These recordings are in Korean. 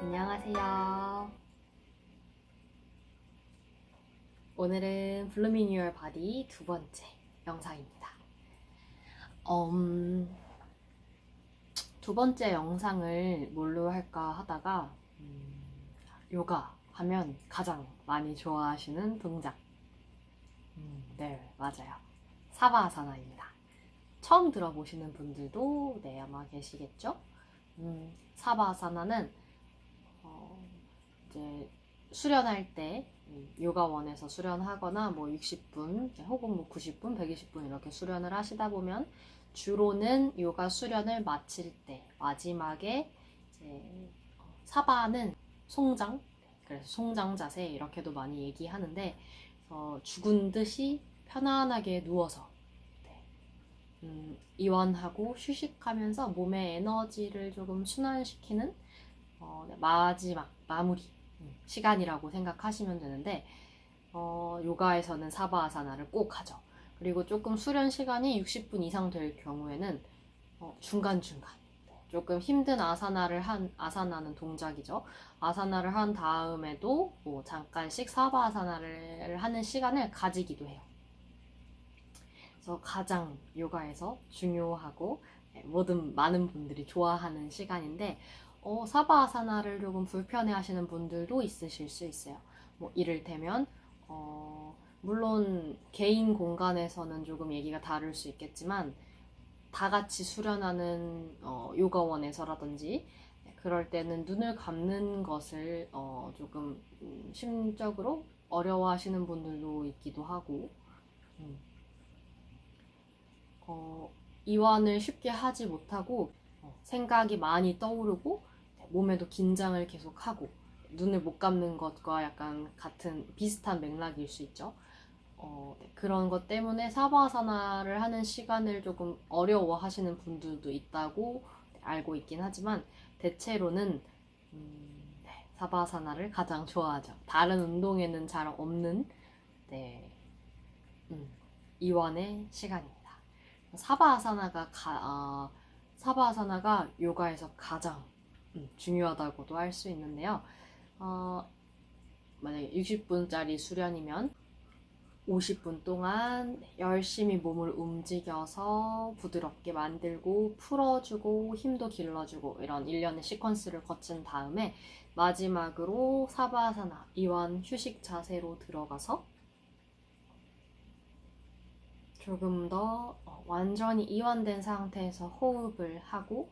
안녕하세요. 오늘은 블루미뉴얼 바디 두 번째 영상입니다. 음, 두 번째 영상을 뭘로 할까 하다가 음, 요가 하면 가장 많이 좋아하시는 동작. 음, 네, 맞아요. 사바아사나입니다. 처음 들어보시는 분들도 네, 아마 계시겠죠? 음, 사바아사나는 어, 이제 수련할 때 음, 요가원에서 수련하거나 뭐 60분 혹은 뭐 90분, 120분 이렇게 수련을 하시다 보면 주로는 요가 수련을 마칠 때 마지막에 사바는 송장 그래서 송장 자세 이렇게도 많이 얘기하는데 어, 죽은 듯이 편안하게 누워서 네, 음, 이완하고 휴식하면서 몸의 에너지를 조금 순환시키는 어, 네, 마지막 마무리. 음, 시간이라고 생각하시면 되는데 어, 요가에서는 사바아사나를 꼭 하죠. 그리고 조금 수련 시간이 60분 이상 될 경우에는 어, 중간중간 네, 조금 힘든 아사나를 한 아사나는 동작이죠. 아사나를 한 다음에도 뭐 잠깐씩 사바 아사나를 하는 시간을 가지기도 해요. 그래서 가장 요가에서 중요하고 네, 모든 많은 분들이 좋아하는 시간인데 어, 사바아사나를 조금 불편해 하시는 분들도 있으실 수 있어요. 뭐 이를테면 어, 물론 개인 공간에서는 조금 얘기가 다를 수 있겠지만 다 같이 수련하는 어, 요가원에서라든지 그럴 때는 눈을 감는 것을 어, 조금 음, 심적으로 어려워하시는 분들도 있기도 하고 음. 어, 이완을 쉽게 하지 못하고 어, 생각이 많이 떠오르고 몸에도 긴장을 계속하고 눈을 못 감는 것과 약간 같은 비슷한 맥락일 수 있죠. 어, 네, 그런 것 때문에 사바아사나를 하는 시간을 조금 어려워하시는 분들도 있다고 알고 있긴 하지만 대체로는 음, 네, 사바아사나를 가장 좋아하죠. 다른 운동에는 잘 없는 네, 음, 이완의 시간입니다. 사바아사나가 가, 어, 사바아사나가 요가에서 가장 음, 중요하다고도 할 수 있는데요. 어, 만약에 60분짜리 수련이면 50분 동안 열심히 몸을 움직여서 부드럽게 만들고 풀어주고 힘도 길러주고 이런 일련의 시퀀스를 거친 다음에 마지막으로 사바사나 이완 휴식 자세로 들어가서 조금 더 어, 완전히 이완된 상태에서 호흡을 하고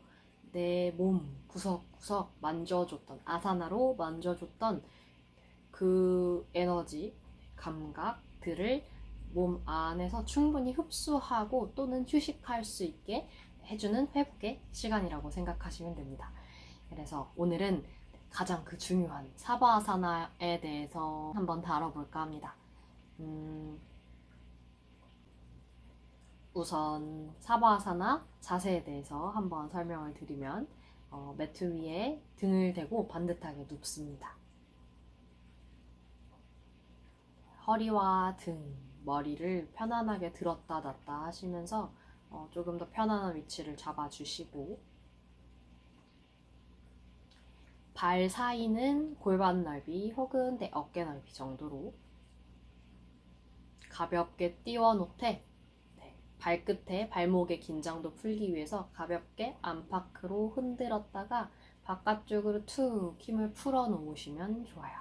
내 몸 구석구석 만져줬던 아사나로 만져줬던 그 에너지 감각들을 몸 안에서 충분히 흡수하고 또는 휴식할 수 있게 해주는 회복의 시간이라고 생각하시면 됩니다. 그래서 오늘은 가장 그 중요한 사바아사나에 대해서 한번 다뤄볼까 합니다. 음, 우선 사바아사나 자세에 대해서 한번 설명을 드리면 어, 매트 위에 등을 대고 반듯하게 눕습니다. 허리와 등, 머리를 편안하게 들었다 놨다 하시면서 어, 조금 더 편안한 위치를 잡아주시고 발 사이는 골반 넓이 혹은 내 어깨 넓이 정도로 가볍게 띄워 놓되 발끝에 발목의 긴장도 풀기 위해서 가볍게 안팎으로 흔들었다가 바깥쪽으로 툭 힘을 풀어 놓으시면 좋아요.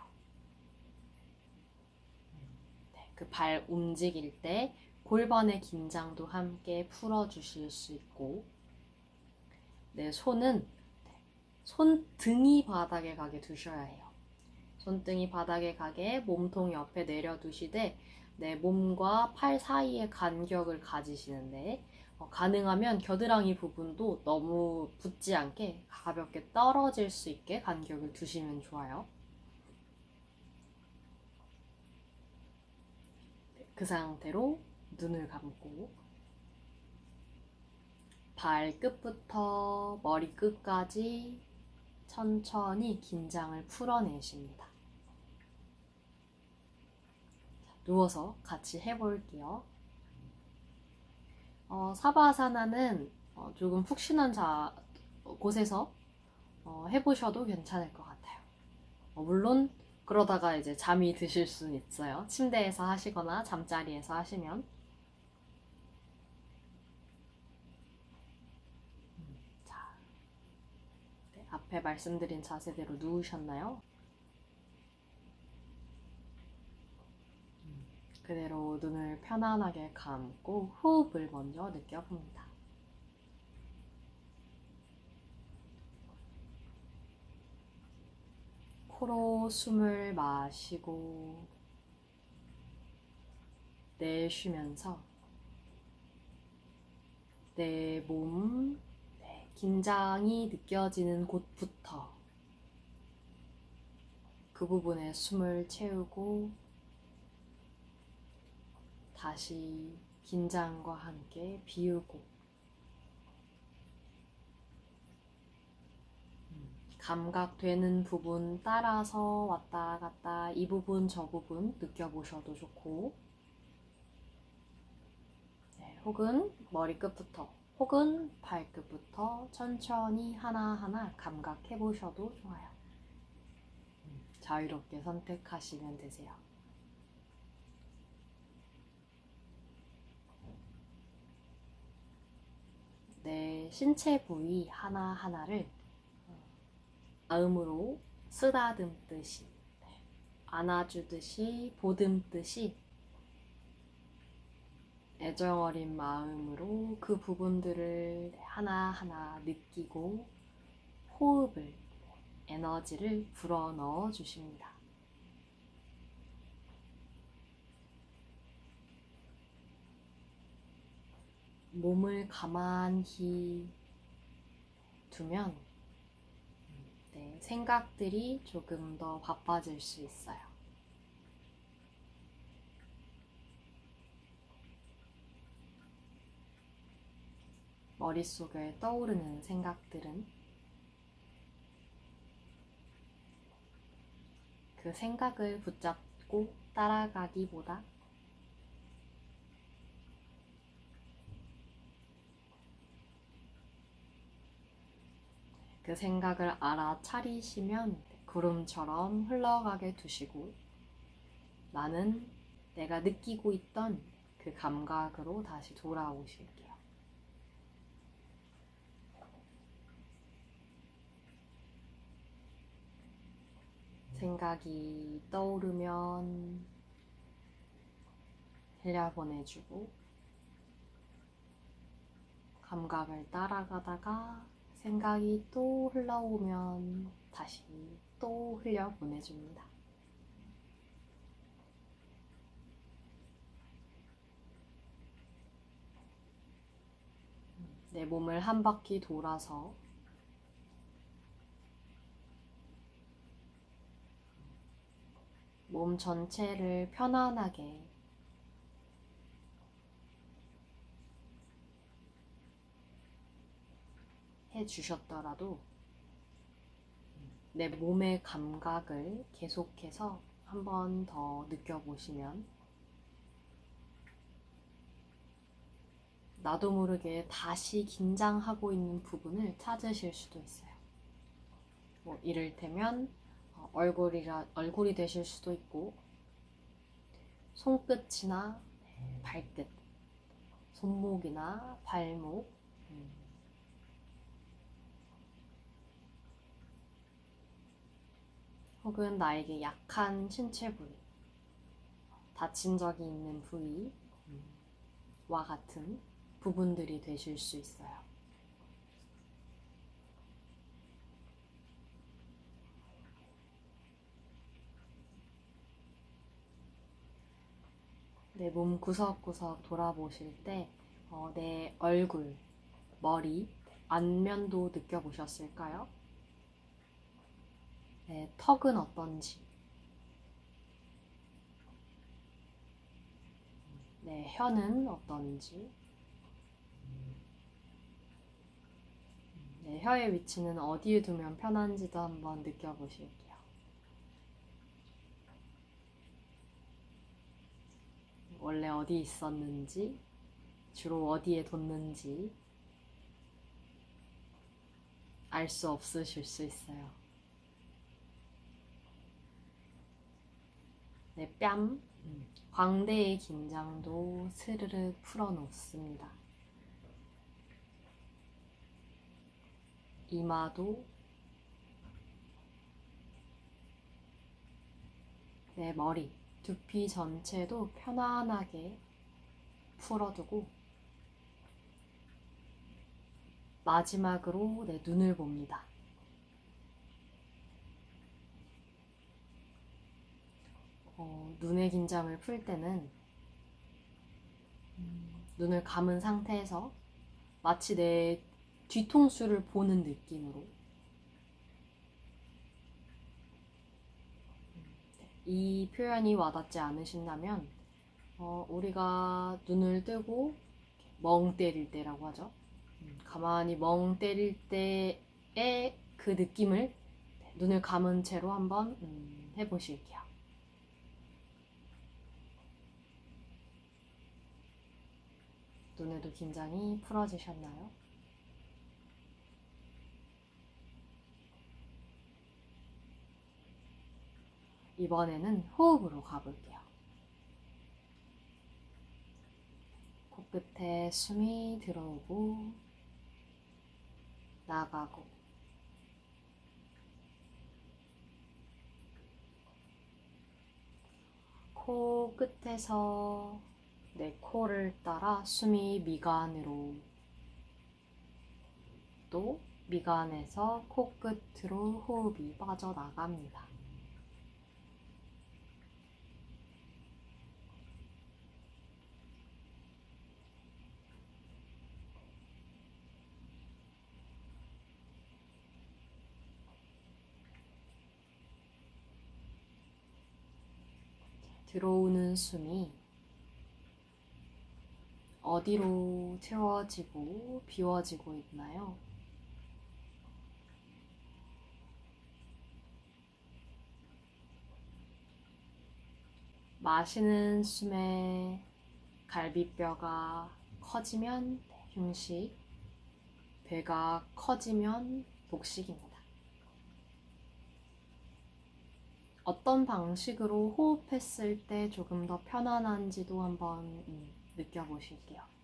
네, 그발 움직일 때 골반의 긴장도 함께 풀어 주실 수 있고 네, 손은 손등이 바닥에 가게 두셔야 해요. 손등이 바닥에 가게 몸통 옆에 내려두시되 내 몸과 팔 사이의 간격을 가지시는데 어, 가능하면 겨드랑이 부분도 너무 붙지 않게 가볍게 떨어질 수 있게 간격을 두시면 좋아요. 그 상태로 눈을 감고 발끝부터 머리끝까지 천천히 긴장을 풀어내십니다. 누워서 같이 해볼게요. 어, 사바아사나는 어, 조금 푹신한 자, 곳에서 어, 해보셔도 괜찮을 것 같아요. 어, 물론 그러다가 이제 잠이 드실 수는 있어요. 침대에서 하시거나 잠자리에서 하시면. 음, 자, 네, 앞에 말씀드린 자세대로 누우셨나요? 그대로 눈을 편안하게 감고 호흡을 먼저 느껴봅니다. 코로 숨을 마시고 내쉬면서 내 몸, 네, 긴장이 느껴지는 곳부터 그 부분에 숨을 채우고 다시 긴장과 함께 비우고 감각되는 부분 따라서 왔다 갔다 이 부분 저 부분 느껴보셔도 좋고 네, 혹은 머리끝부터 혹은 발끝부터 천천히 하나하나 감각해 보셔도 좋아요. 음, 자유롭게 선택하시면 되세요. 내 신체 부위 하나하나를 마음으로 쓰다듬듯이 네, 안아주듯이 보듬듯이 애정 어린 마음으로 그 부분들을 하나하나 느끼고 호흡을 에너지를 불어 넣어 주십니다. 몸을 가만히 두면 네, 생각들이 조금 더 바빠질 수 있어요. 머릿속에 떠오르는 생각들은 그 생각을 붙잡고 따라가기보다 그 생각을 알아차리시면 구름처럼 흘러가게 두시고 나는 내가 느끼고 있던 그 감각으로 다시 돌아오실게요. 생각이 떠오르면 흘려보내주고 감각을 따라가다가 생각이 또 흘러오면 다시 또 흘려 보내줍니다. 내 몸을 한 바퀴 돌아서 몸 전체를 편안하게 해 주셨더라도 내 몸의 감각을 계속해서 한 번 더 느껴보시면 나도 모르게 다시 긴장하고 있는 부분을 찾으실 수도 있어요. 뭐 이를테면 어, 얼굴이라 얼굴이 되실 수도 있고 손끝이나 발끝, 손목이나 발목, 혹은 나에게 약한 신체 부위, 다친 적이 있는 부위와 같은 부분들이 되실 수 있어요. 내 몸 구석구석 돌아보실 때, 어, 내 얼굴, 머리, 안면도 느껴보셨을까요? 네, 턱은 어떤지, 네, 혀는 어떤지, 네, 혀의 위치는 어디에 두면 편한지도 한번 느껴보실게요. 원래 어디 있었는지, 주로 어디에 뒀는지 알 수 없으실 수 있어요. 내 뺨, 음, 광대의 긴장도 스르륵 풀어놓습니다. 이마도 내 머리, 두피 전체도 편안하게 풀어두고 마지막으로 내 눈을 봅니다. 어, 눈의 긴장을 풀 때는 음, 눈을 감은 상태에서 마치 내 뒤통수를 보는 느낌으로 이 표현이 와닿지 않으신다면 어, 우리가 눈을 뜨고 멍 때릴 때라고 하죠. 음, 가만히 멍 때릴 때의 그 느낌을 눈을 감은 채로 한번 음, 해보실게요. 눈에도 긴장이 풀어지셨나요? 이번에는 호흡으로 가볼게요. 코끝에 숨이 들어오고 나가고 코 끝에서 내 코를 따라 숨이 미간으로 또 미간에서 코끝으로 호흡이 빠져나갑니다. 들어오는 숨이 어디로 채워지고 비워지고 있나요? 마시는 숨에 갈비뼈가 커지면 흉식, 배가 커지면 복식입니다. 어떤 방식으로 호흡했을 때 조금 더 편안한지도 한번 음, 느껴보실게요.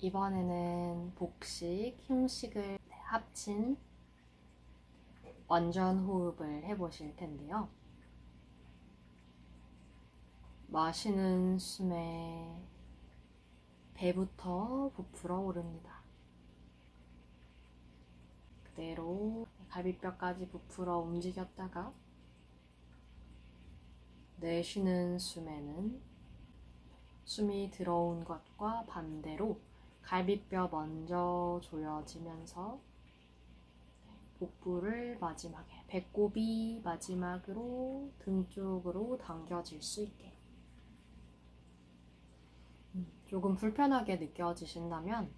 이번에는 복식, 흉식을 합친 완전 호흡을 해보실 텐데요. 마시는 숨에 배부터 부풀어 오릅니다. 그대로 갈비뼈까지 부풀어 움직였다가 내쉬는 숨에는 숨이 들어온 것과 반대로 갈비뼈 먼저 조여지면서 복부를 마지막에 배꼽이 마지막으로 등 쪽으로 당겨질 수 있게 음, 조금 불편하게 느껴지신다면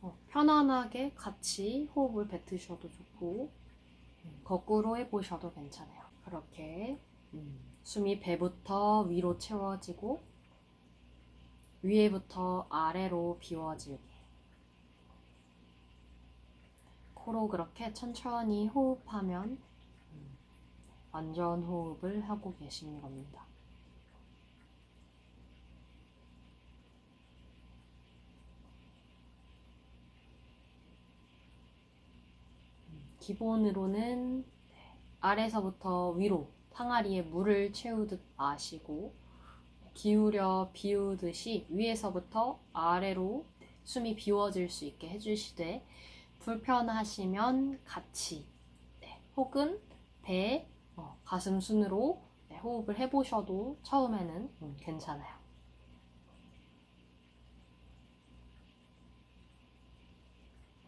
어, 편안하게 같이 호흡을 뱉으셔도 좋고 음, 거꾸로 해보셔도 괜찮아요. 그렇게 음, 숨이 배부터 위로 채워지고 위에부터 아래로 비워지게 코로 그렇게 천천히 호흡하면 음, 완전 호흡을 하고 계신 겁니다. 기본으로는 아래서부터 위로 항아리에 물을 채우듯 마시고 기울여 비우듯이 위에서부터 아래로 숨이 비워질 수 있게 해주시되 불편하시면 같이 네, 혹은 배, 어, 가슴 순으로 네, 호흡을 해보셔도 처음에는 음, 괜찮아요.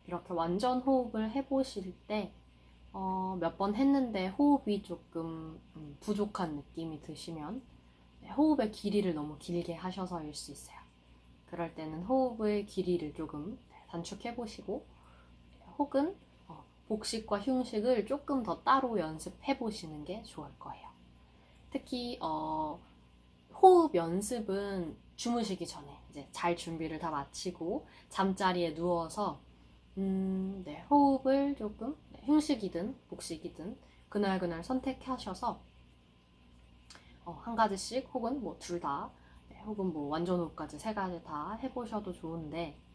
이렇게 완전 호흡을 해보실 때 어, 몇 번 했는데 호흡이 조금 음, 부족한 느낌이 드시면 네, 호흡의 길이를 너무 길게 하셔서일 수 있어요. 그럴 때는 호흡의 길이를 조금 단축해 보시고 혹은 어, 복식과 흉식을 조금 더 따로 연습해 보시는 게 좋을 거예요. 특히 어, 호흡 연습은 주무시기 전에 이제 잘 준비를 다 마치고 잠자리에 누워서 음, 네, 호흡을 조금 네, 흉식이든 복식이든 그날 그날 선택하셔서 어, 한 가지씩 혹은 뭐 둘 다, 네, 혹은 뭐 완전 호흡까지 세 가지 다 해보셔도 좋은데 음,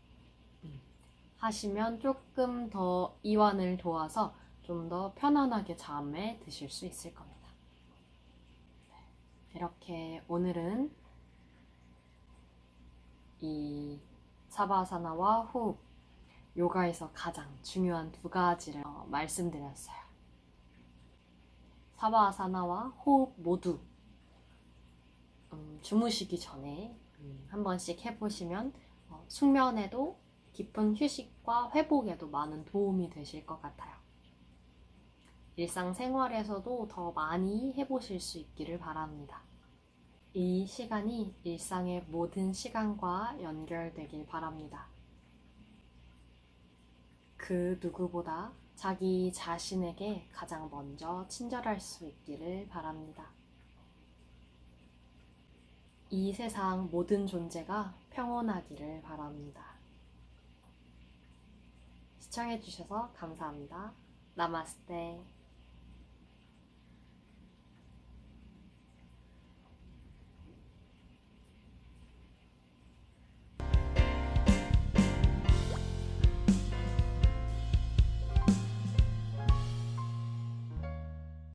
하시면 조금 더 이완을 도와서 좀 더 편안하게 잠에 드실 수 있을 겁니다. 네, 이렇게 오늘은 이 사바사나와 호흡 요가에서 가장 중요한 두 가지를 어, 말씀드렸어요. 사바아사나와 호흡 모두 음, 주무시기 전에 음, 한 번씩 해보시면 어, 숙면에도 깊은 휴식과 회복에도 많은 도움이 되실 것 같아요. 일상생활에서도 더 많이 해보실 수 있기를 바랍니다. 이 시간이 일상의 모든 시간과 연결되길 바랍니다. 그 누구보다 자기 자신에게 가장 먼저 친절할 수 있기를 바랍니다. 이 세상 모든 존재가 평온하기를 바랍니다. 시청해주셔서 감사합니다. 나마스테.